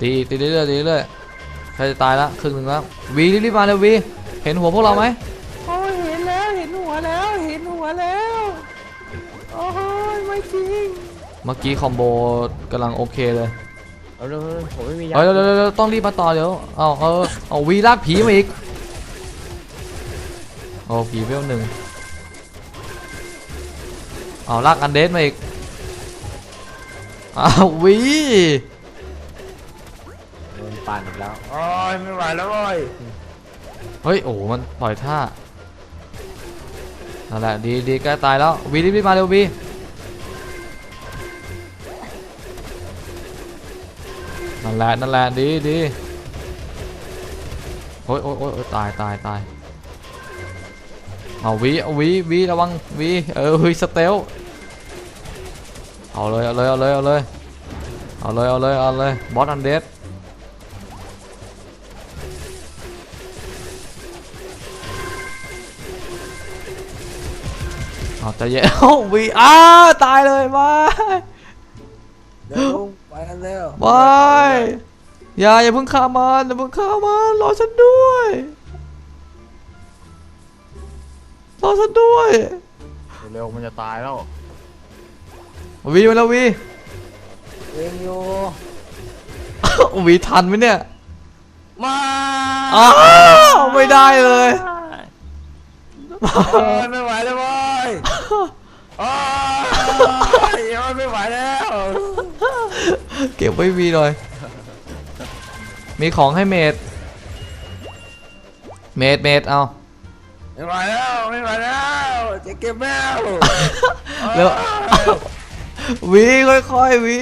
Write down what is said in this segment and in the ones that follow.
ตีตีเรื่อยๆตีเรื่อยๆใครจะตายละครึ่งหนึ่งแล้ววีรีบๆมาเร็ววีเห็นหัวพวกเราไหมโอ้ยเห็นแล้วเห็นหัวแล้วเห็นหัวแล้วโอ้ยไม่จริงเมื่อกี้คอมโบกำลังโอเคเลยเอาเร็วๆผมไม่มียาเฮ้ยเร็วๆเร็วๆต้องรีบมาต่อเดี๋ยวเอาเออเอาวีลากผีมาอีกโอ้ผีเวลหนึ่งเอาลากอันเดสมาอีกเอาวีโดนปั่นอีกแล้ว โอ้ยไม่ไหวแล้วโอ้ยเฮ้ย โอ้โหมันปล่อยท่า นั่นแหละ ดีดีใกล้ตายแล้ว วีรีบๆมาเร็ววีนั่นแหละ นั่นแหละ ดีดีโอ้ยโอ้ยโอ้ยโอ้ยตายตายตายเอาวีเอาวีวีระวังวีเออวีสเตลเอาเลย เอาเลย เอาเลย เอาเลย เอาเลย เอาเลย เอาเลย บอสอันเดส เอาใจเย็นโอ้วีอ้าตายเลยบายเดี๋ยวลุงไปกันเร็วบายอย่าอย่าเพิ่งฆ่ามันอย่าเพิ่งฆ่ามันรอฉันด้วยรอฉันด้วยเร็วๆมันจะตายแล้ววีมาแล้ววีเองอยู่วีทันไหมเนี่ยมาอ้าวไม่ได้เลย โอ้ยไม่ไหวแล้วโอ้ยโอ้ยโอ้ยไม่ไหวแล้วเก็บไว้วีหน่อย มีของให้เมด เมดเมดเอา ไม่ไหวแล้วไม่ไหวแล้วจะเก็บแมวเร็ววีค่อยๆวี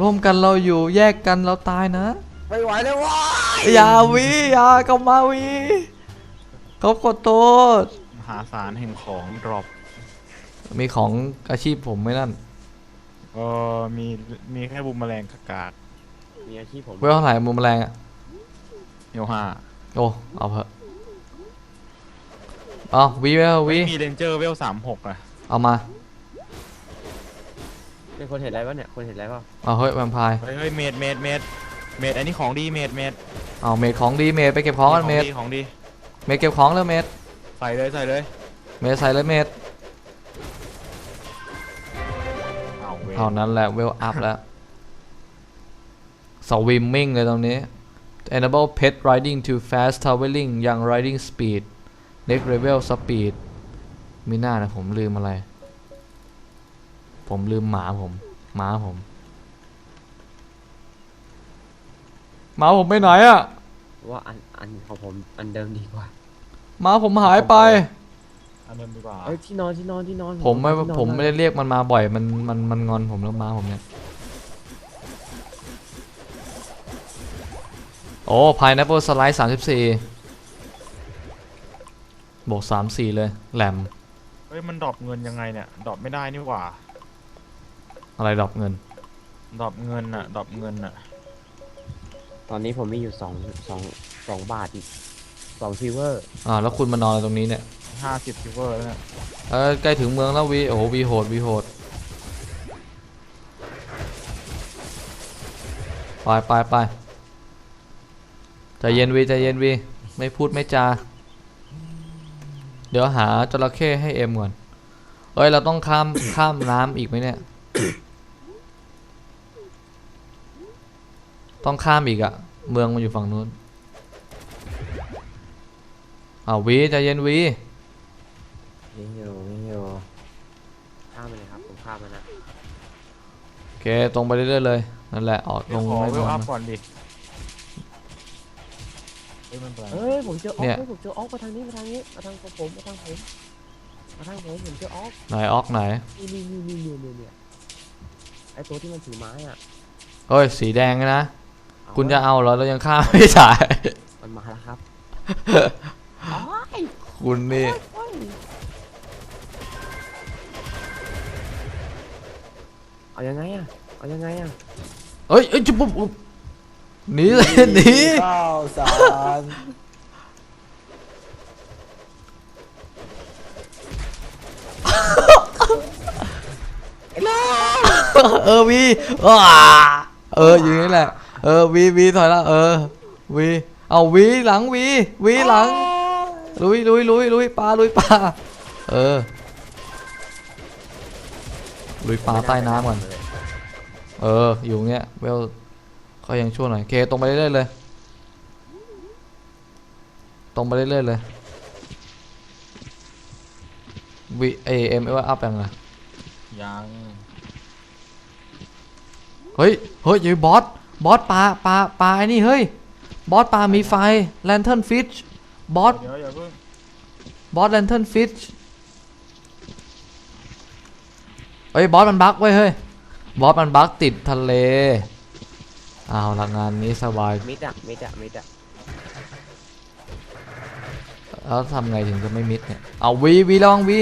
ร่วมกันเราอยู่แยกกันเราตายนะ ไม่ไหวแล้วโว้ยอย่าวีอย่ากลับมาวีเขาขอโทษมหาศาลแห่งของดรอปมีของอาชีพผมไหม่นั่นเออมีมีแค่บุมแมลงกากากมีอาชีพผมเวลเท่าไหร่มุมแมลงอะเนียวห้าโอ้ เอาเถอะเอาวีเวลวีมีเรนเจอร์เวลสามหกอะเอามา เป็นคนเห็นอะไรวะเนี่ยคนเห็นอะไรวะเอาเฮ้ยแวมไพร์เฮ้ยเฮ้ยเมดเมดเมด เมดอันนี้ของดีเมดเมดเอาเมดของดีเมดไปเก็บของกันเมดดีของดีเมดเก็บของแล้วเมดใส่เลยใส่เลยเมดใส่เลยเมดเอาเวเท่านั้นแหละเวลอัพแล้วสวิมมิ่งเลยตรงนี้ enable pet riding to fast traveling ยัง riding speed next level speed มีหน้านะผมลืมอะไร ผมลืมหมาผมหมาผม หมาผมไปไหนอะว่าอันอันของผมอันเดิมดีกว่าหมาผมหายไป อันเดิมดีกว่าเอ้ยที่นอนที่นอนที่นอนผมไม่ที่นอนผมไม่ได้เรียกมันมาบ่อยมันมันมันงอนผมแล้วหมาผมเนี่ยโอ้ pineapple slice สามสิบสี่บวกสามสี่เลยแหลมเฮ้ยมันดรอปเงินยังไงเนี่ยดรอปไม่ได้นี่หว่าอะไรดอกเงิน ดรอปเงินอะดรอปเงินอะ ตอนนี้ผมมีอยู่สองสองสองบาทอีกสองซิลเวอร์อ่าแล้วคุณมานอนอะไรตรงนี้เนี่ยห้าสิบซิลเวอร์แล้วเนี่ยเออใกล้ถึงเมืองแล้ววีโอ้โหวีโหดวีโหดไปไปไปใจเย็นวีใจเย็นวีไม่พูดไม่จา เดี๋ยวหาจระเข้ให้เอ็มก่อน เอ้ย เราต้องข้าม ข้ามน้ำอีกไหมเนี่ย ต้องข้ามอีกอะเมืองมันอยู่ฝั่งนู้นอ้าววีใจเย็นวีนี่อยู่นี่อยู่ข้ามไปเลยครับผมข้ามมานะโอเคตรงไปเรื่อยๆเลยนั่นแหละออกลเดี๋ยวงขอไม่เวลลงอัพนะก่อนดิเฮ้ยมันเป็นไรเอ้ยผมเจอออเนี่ฟยเฮ้ยผมเจอออฟมาทางนี้มาทางนี้มาทางผมมาทางผมมาทางผมผมเจอออฟไหนออกไหนนี่นี่นี่นี่นี่นี่เนี่ยไอตัวที่มันถือไม้อะเฮ้ยสีแดงนะเอา คุณจะเอาเหรอเรายังข้ามไม่ได้มันมาแล้วครับคุณนี่เอายังไงอะเอายังไงอะเอ้ยเอ้ยจุ๊บปุ๊บปุ๊บหนีเลยหนีข้าวสารเอเออวีว้าเอออยู่นี่แหละ เออวีวีถอยแล้วเออวีเอาวีหลังวีวีหลังลุยลุยลุยลุยปลาลุยปลาเออลุยปลาใต้น้ำก่อนเอออยู่เงี้ยเวลก็ยังชั่วหน่อยโอเคตรงไปเรื่อยๆเลยตรงไปเรื่อยๆเลยวีเอเอ็มเอว่าอัพยังไงยังเฮ้ยเฮ้ยอยู่บอส บอสปลาปลาปลาไอ้นี่เฮ้ย บอสปลามีไฟแลนเทิร์นฟิชบอสเดี๋ยวอย่าเพิ่งบอสแลนเทิร์นฟิชเฮ้ยบอสมันบั๊กเว้ยเฮ้ยบอสมันบั๊กติดทะเลเอาละงานนี้สบายมิดอะมิดอะมิดอะแล้วทำไงถึงจะไม่มิดเนี่ยเอาวีวีระวังวี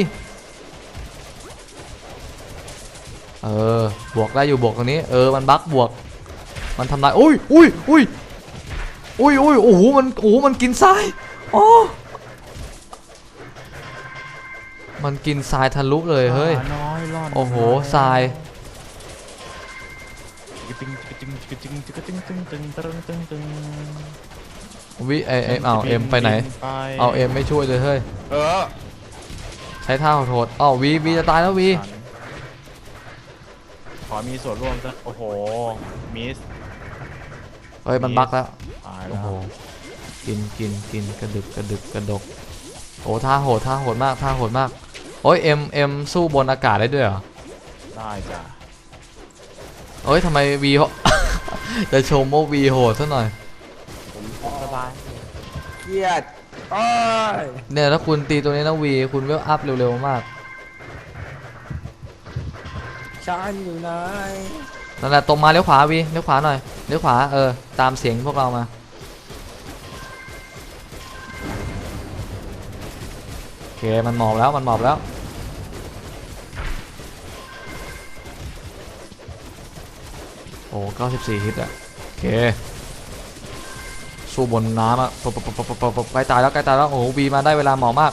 เออบวกได้อยู่บวกตรงนี้ เออมันบั๊กบวก มันทำลายอุ้ยอุ้ยอุ้ยอุ้ยอุ้ยโอ้โหมันโอ้โหมันกินทรายอ๋อมันกินทรายทะลุเลยเฮ้ยปลาน้อยร่อนโอ้โหทรายจิกตึงจิกตึงจิกตึงจิกตึงตึงตึงตึงตึงตึงวิเอเอ็มเอาเอ็มไปไหนเอาเอ็มไม่ช่วยเลยเฮ้ยเออใช้ท่าโทษอ้าววีวีจะตายแล้ววีขอมีส่วนร่วมสักโอ้โหมิส เฮ้ยมันบั๊กแล้วตายแล้โอ้วโหกินกินกินกระดึกกระดึกกระดกโอ้ท่าโหดท่าโหดมากท่าโหดมากโอ้ยเอ็มเอ็มสู้บนอากาศได้ด้วยเหรอได้จ้ะเอ้ยทำไมวีจะชมว่าวีโหดซะหน่อยผมสบายเกียดโอ้ยเนี่ยถ้าคุณตีตัวนี้นะวีคุณเวลอัพเร็วๆมาก ฉันอยู่ไหน นั่นแหละตรงมาเลี้ยวขวาวีเลี้ยวขวาหน่อยเลี้ยวขวาเออตามเสียงพวกเรามาโอเคมันหมอบแล้วมันหมอบแล้วโอ้94ฮิตอะโอเคสู้บนน้ำอะปบปบปปบปบใกล้ตายแล้วใกล้ตายแล้วโอ้โหวีมาได้เวลาหมาะมาก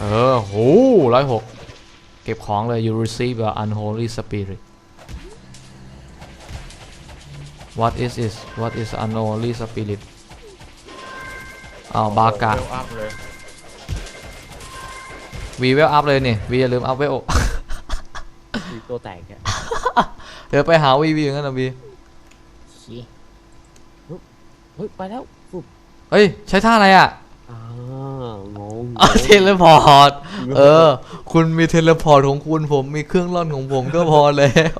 เออโหร้อยหก ก็บของเลย you receive a unholy spirit what is this what is unholy spirit อ้าวบากะเวลอัพเลยวีเวลอัพเลยนี่วีอย่าลืมอัพเวลมีตัวแตกอะเดี๋ยวไปหาวีวีอย่างนั้นนะวีชี้เฮ้ยไปแล้วฟุบเฮ้ย ใช้ท่าอะไรอะ อ้าวงงอ๋อเทเลพอร์ต เออ คุณมีเทเลพอร์ตของคุณผมมีเครื่องร่อนของผมก็พอแล้ว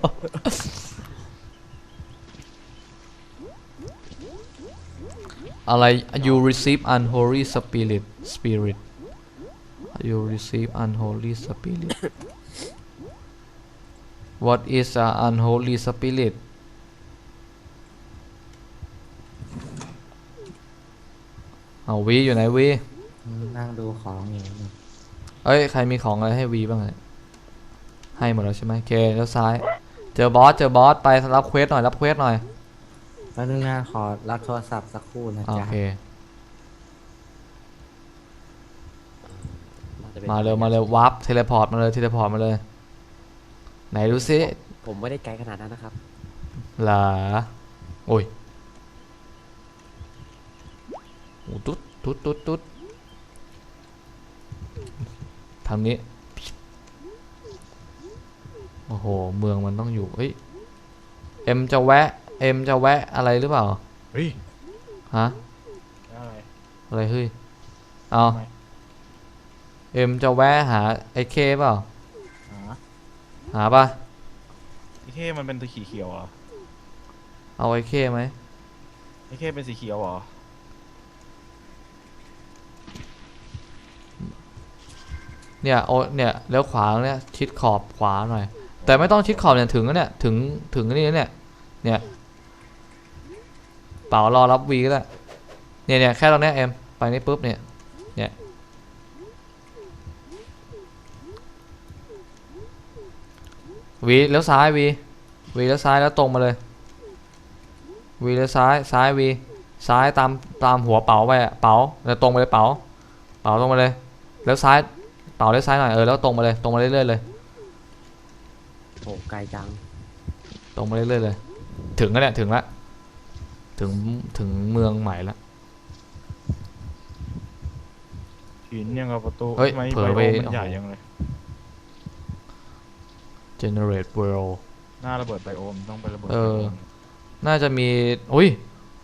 อะไร you receive unholy spirit spirit you receive unholy spirit what is a unholy spirit เอาวีอยู่ไหนวี นั่งดูของอยู่เอ้ย ใครมีของอะไรให้วีบ้างเนี่ยให้หมดแล้วใช่ไหมโอเคแล้วซ้าย เจอบอส เจอบอส ไปรับเควสหน่อย รับเควสหน่อยพนักงานขอรับโทรศัพท์สักครู่นะโอจ๊ะเคน่จะป็นมาเร็ว มาเร็ววาร์ปเทเลพอร์ตมาเลย เทเลพอร์ตมาเลย ไหนดูซิผมไม่ได้ไกลขนาดนั้นนะครับเหรอโอ้ยโอ้ตุ๊ดตุ๊ดตุ๊ดตุ๊ด ทางนี้ โอ้โห เมืองมันต้องอยู่ เฮ้ย เอ็มจะแวะ เอ็มจะแวะอะไรหรือเปล่า เฮ้ย ฮะ อะไร อะไรเฮ้ย เอาทำไม เอ็มจะแวะหาไอ้เคเปล่า หาหาปะไอ้เท่มันเป็นสีเขียวเหรอเอาไอ้เคไหมไอ้เท่เป็นสีเขียวเหรอ เนี่ยโอเนี่ยแล้วขวาเนี่ยชิดขอบขวาหน่อย แต่ไม่ต้องชิดขอบเนี่ยถึงเนี่ยถึงถึงนี่แล้เนี่ยเนี่ยเป่ารอรับวีก็ได้เนี่ยเนี่ยแค่ตรงนี้เอ็มไปนี่ปุ๊บเนี่ยเนี่ยวีแล้วซ้ายวีวีแล้วซ้ายแล้วตรงมาเลยวีแล้วซ้ายซ้ายวีซ้ายตามตามหัวเป๋าไปอะเป๋าแล้วตรงไปเลยเป๋าเป๋าตรงมาเลยแล้วซ้าย เป๋าเลี้ยวซ้ายหน่อยเออแล้วตรงมาเลยตรงมาเรื่อยๆเลยไกลจังตรงมาเรื่อยๆเลย ถึงแล้วเนี่ยถึงละถึงถึงเมืองใหม่ละหินยังกับประตูเฮ้ยทำไมเผลอไปไบโอมันใหญ่โอ้โหยังเลย generate world หน้าระเบิดไบโอมต้องไประเบิดเออไบโมน่าจะมีอุ้ย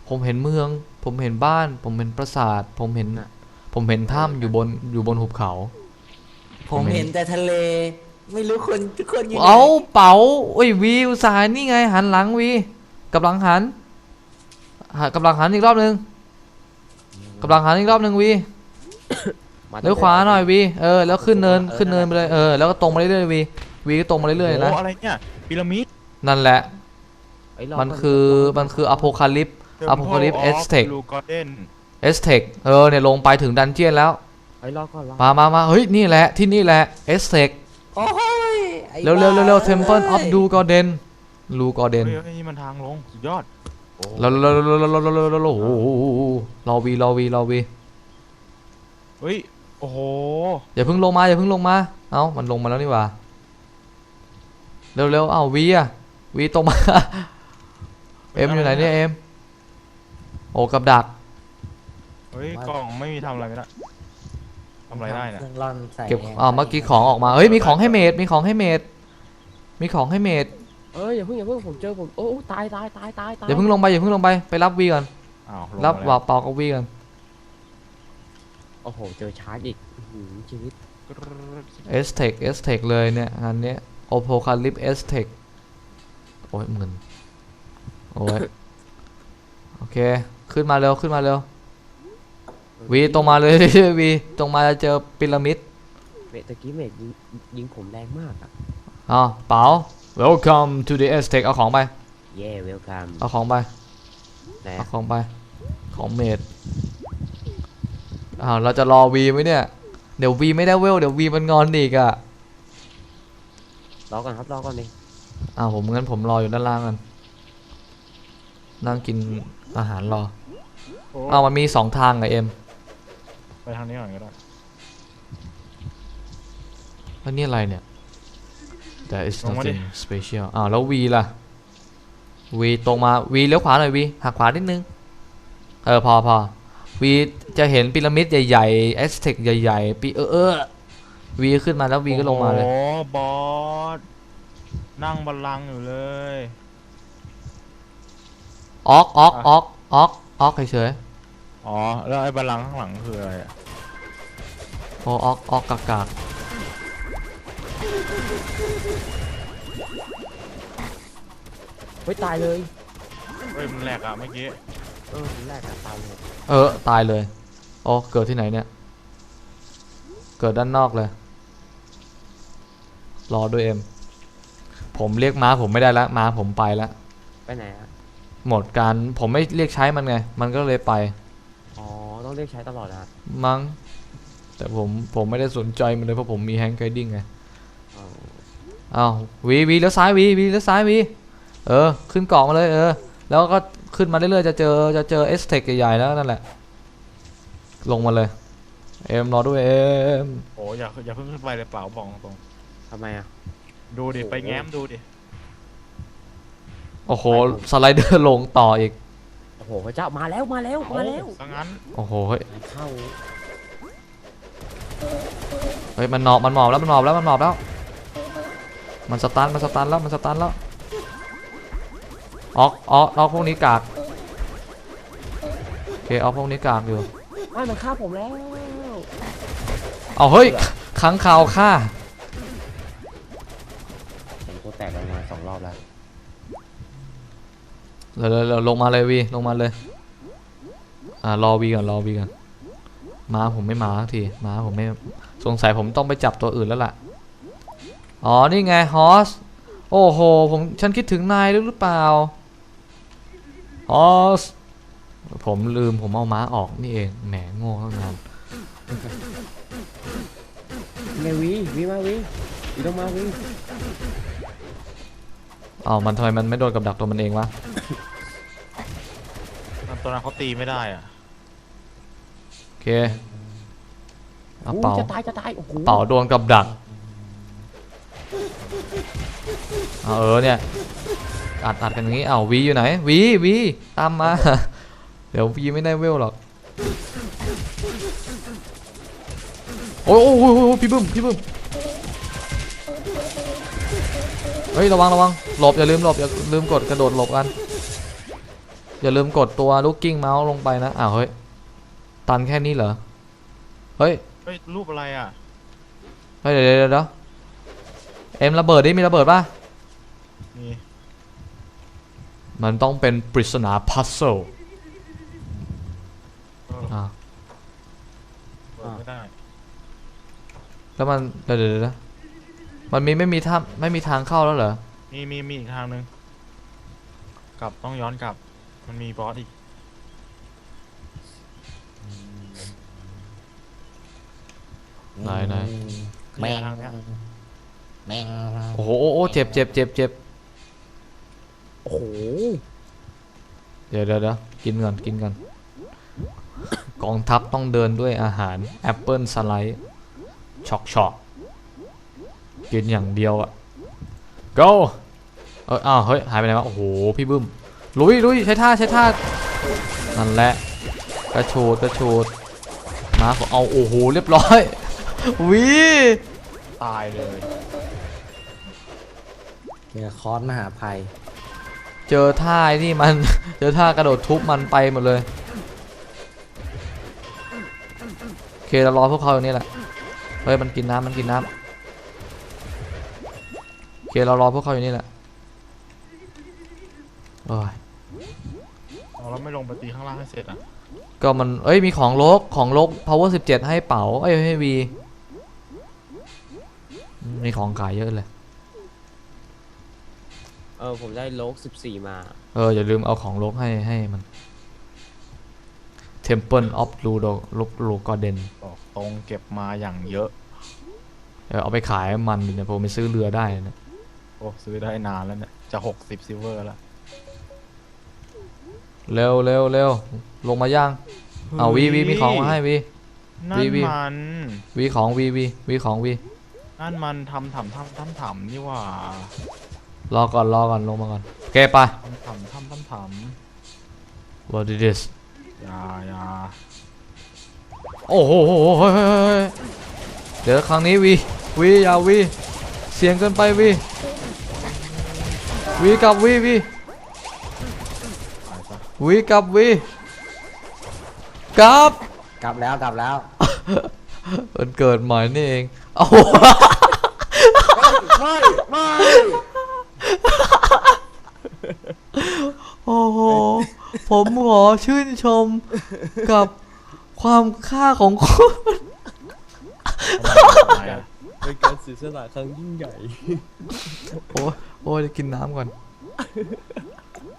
ผมเห็นเมือง ผมเห็นบ้าน ผมเห็นปราสาท ผมเห็น ผมเห็นถ้ำอยู่บนอยู่บนหุบเขา ผมเห็นแต่ทะเล ไม่รู้คนทุกคนอยู่ไหนเอาเป๋าโอ้ยวีอุตส่าห์นี่ไง หันหลังวีกำลังหันหากำลังหันอีกรอบหนึ่งกำลังหันอีกรอบหนึ่งวีมาเลี้ยวขวาหน่อยวีเออแล้วขึ้นเนินขึ้นเนินไปเลยเออแล้วก็ตรงมาเรื่อยๆวีวีก็ตรงมาเรื่อยๆนะโอ้อะไรเนี่ยพีระมิดนั่นแหละเอ้ยรอมันก่คือมันคืออโพคาลิป Apocalypse Aztec ลูกอเดนเอสเทคเออเนี่ยลงไปถึงดันเจียนแล้ว ฮ้รอก่อนมามามาเฮ้ย นี่แหละ ที่นี่แหละเอสเซกโอ้ยเร็วเร็วเร็วเร็วเทมเพิลออฟดูกอเดนลูกอเดนเฮ้ยนี่มันทางลงสุดยอดเราเราเราเราเราเราเราโอ้โหรอวีรอวีรอวีเฮ้ยโอ้โหอย่าเพิ่งลงมาอย่าเพิ่งลงมาเอ้ามันลงมาแล้วนี่หว่าเร็วเร็วเอ้าวีอะวีตรงมาเอ็มอยู่ไหนเนี่ยเอ็มโอ้กับดักเฮ้ยกล่องไม่มีทำอะไรไม่ได้ ทำอะไรได้เนี่ยเครื่องร่อนใส่เก็บอ่าเมื่อกี้ของออกมาเฮ้ยมีของให้เมดมีของให้เมดมีของให้เมดเอ้ยอย่าเพิ่งอย่าเพิ่งผมเจอผมโอ้ตายตายตายตายตายอย่าเพิ่งลงไปอย่าเพิ่งลงไปไปรับวีก่อนอ้าวลงรับมาว่าแล้วเปล่ากับวีก่อน โอ้โหเจอชาร์จอีกอื้อหือชีวิต เอสเทคเอสเทคเลยเนี่ยอันเนี้ยโอโพคาลิปเอสเทคโอ้ยหมื่นโอ้ย โอเค ขึ้นมาเร็ว ขึ้นมาเร็ว วีตรงมาเลย วีตรงมาจะเจอพีระมิดเมตะกี้เมทยิงยิงผมแรงมากอะอ๋อเป๋า welcome to the Aztec เอาของไป เย่เวลคัมเอาของไปนะเอาของไป ของเมดอ้าวเราจะรอวีไหมเนี่ย เดี๋ยววีไม่ได้เวล เดี๋ยววีมันงอนอีกอะรอก่อนครับรอก่อนนี่อ้าวผมงั้นผมรออยู่ด้านล่างกัน นั่งกินอาหารรอ โอ้อ้าวมันมีสองทางอะเอ็ม ไปทางนี้ก่อนก็ได้แล้วนี่อะไรเนี่ย There is nothing special อ้าวแล้ววีล่ะวีตรงมาวีเลี้ยวขวาหน่อยวีหักขวานิดนึง เออ พอพอวีจะเห็นพีระมิดใหญ่ๆเอสเทคใหญ่ๆปีเออเออวีขึ้นมาแล้ววีก็ลงมาเลย โอ้บอสนั่งบัลลังก์อยู่เลย ออกออกออกออกออกเฉย อ๋อ แล้วไอ้บัลลังก์ข้างหลังคืออะไรอะๆโอ้ออกออกกากากเฮ้ยตายเลยเฮ้ยมันแหลกอะเมื่อกี้เออทีแรกอะตายเลยเออ ตายเลยโอ้เกิดที่ไหนเนี่ย เกิดด้านนอกเลย รอด้วยเอ็ม ผมเรียกม้าผมไม่ได้ละม้าผมไปละ ไปไหนอะ หมดการผมไม่เรียกใช้มันไง มันก็เลยไป อ๋อ ต้องเรียกใช้ตลอดนะมั้งแต่ผมผมไม่ได้สนใจมันเลยเพราะผมมีแฮงก์ไกดิ้งไงอ๋ออ้าววีวีแล้วซ้ายวีวีแล้วซ้ายวีเออ ขึ้นเกาะมาเลยเออ แล้วก็ขึ้นมาเรื่อยๆจะเจอจะเจอเอสเทคใหญ่ๆแล้วนั่นแหละ ลงมาเลย เอ็มรอด้วยเอ็มโอ้อย่าอย่าเพิ่งขึ้นไปเลยเปล่าบอกตรงทำไมอะดูดิ ไปแง้มดูดิ โอ้โห สไลเดอร์ลงต่ออีก โอ้โหพระเจ้ามาแล้วมาแล้วมาแล้วซะงั้นโอ้โหเฮ้ยเข้าเฮ้ยมันหนอบมันหมอบแล้วมันหมอบแล้วมันหมอบแล้ว มันสตันมันสตันแล้วมันสตันแล้วออกออกออกพวกนี้กากโอเคออกพวกนี้กากอยู่ไม่มันฆ่าผมแล้วเอาเฮ้ยค้างคาวฆ่าผมตัวแตกลงมาสองรอบแล้ว เร็วๆเร็วลงมาเลยวีลงมาเลยอ่ารอวีก่อนรอวีก่อนม้าผมไม่มาสักทีม้าผมไม่สงสัยผมต้องไปจับตัวอื่นแล้วล่ะอ๋อนี่ไงฮอสโอ้โหผมฉันคิดถึงนายหรือเปล่าฮอสผมลืมผมเอาม้าออกนี่เองแหมโง่ตั้งนานไงวีวีมาวีวีต้องมาวี อ้าวมันทำไมมันไม่โดนกับดักตัวมันเองวะมันตัวนั้นเขาตีไม่ได้อะโอเคเอาโอ้เป่าจะตายจะตายโอ้โหเป่าโดนกับดักเอาเออเนี่ยอัดอัดกันอย่างงี้เอาวีอยู่ไหนวีวีตามมา เดี๋ยววีไม่ได้เวลหรอกโอ้ยโอ้ยโอ้ยโอ้ยพี่บึ้มพี่บึ้ม เฮ้ยระวังระวังหลบอย่าลืมหลบอย่าลืมกดกระโดดหลบกันอย่าลืมกดตัวลูกกิ้งเมาส์ลงไปนะอ้าวเฮ้ยตันแค่นี้เหรอเฮ้ยเฮ้ยรูปอะไรอะเฮ้ยเดี๋ยวเดี๋ยวเดี๋ยวเอ็มระเบิดดิมีระเบิดป่ะนี่มันต้องเป็นปริศนาพัซเซิลเอออ่าเปิดไม่ได้แล้วมันเดี๋ยวเดี๋ยวเดี๋ยวนะ มันมีไม่มีท่าไม่มีทางเข้าแล้วเหรอ มีมีมีอีกทางหนึ่งกลับต้องย้อนกลับ มันมีบอสอีก ไหนไหน แม่งทางเนี้ย แม่งโอ้โหโอ้โหเจ็บเจ็บเจ็บเจ็บโอ้โหเดี๋ยวเดี๋ยวเดี๋ยวกินก่อนกินก่อนกองทัพต้องเดินด้วยอาหาร แอปเปิลสไลด์ช็อกช็อก กินอย่างเดียวอะ go เอออ้าวเฮ้ยหายไปไหนวะโอ้โหพี่บึ้มลุยลุยใช้ท่าใช้ท่านั่นแหละกระโชดกระโชดมาขอเอาโอ้โหเรียบร้อยวิตายเลยเจอคอร์สมหาภัย เจอท่าไอ้นี่มัน เจอท่ากระโดดทุบมันไปหมดเลยโอเคเรารอพวกเขาอยู่นี่แหละเฮ้ยมันกินน้ำมันกินน้ำโอเคเรารอพวกเขาอยู่นี่แหละโอ้ยเอาแล้วไม่ลงไปตีข้างล่างให้เสร็จอะก็มัน เอ้ย มีของลกของลก power 17 ให้เป๋า เอ้ย ให้วีมีของขายเยอะเลย เออผมได้โลก14มา เออ อย่าลืมเอาของลกให้ให้มัน Temple of Ludo ลุกลูกอเดนบอกตรงเก็บมาอย่างเยอะ เออเอาไปขายให้มันดิเนี่ยผมไปซื้อเรือได้นะ โอ้ซื้อได้นานแล้วเนี่ย จะหกสิบซิลเวอร์แล้วเร็วเร็วเร็วลงมาย่างเอาวีวีมีของมาให้วีนั่นวีวีมันวีของวีวีวีของวีนั่นมันทำถำทำทำถำนี่หว่ารอก่อนรอก่อนลงมาก่อนโอเคไปทำถำทำทำถ what is this ำอยาอยาโอ้โหโอ้โหเฮ้ยเฮ้ยเฮ้ยเดี๋ยวครั้งนี้วีวีอย่าวีเสียงเกินไปวี วีกลับวีวีตายซะวีกลับวีกลับกลับแล้วกลับแล้วมันเกิดใหม่นี่เองเอาไม่ไม่โอ้โหผมขอชื่นชมกับความค่าของคุณทำไมอะเป็นการเสียสละครั้งยิ่งใหญ่โอ้ย โอ้ยจะกินน้ำก่อน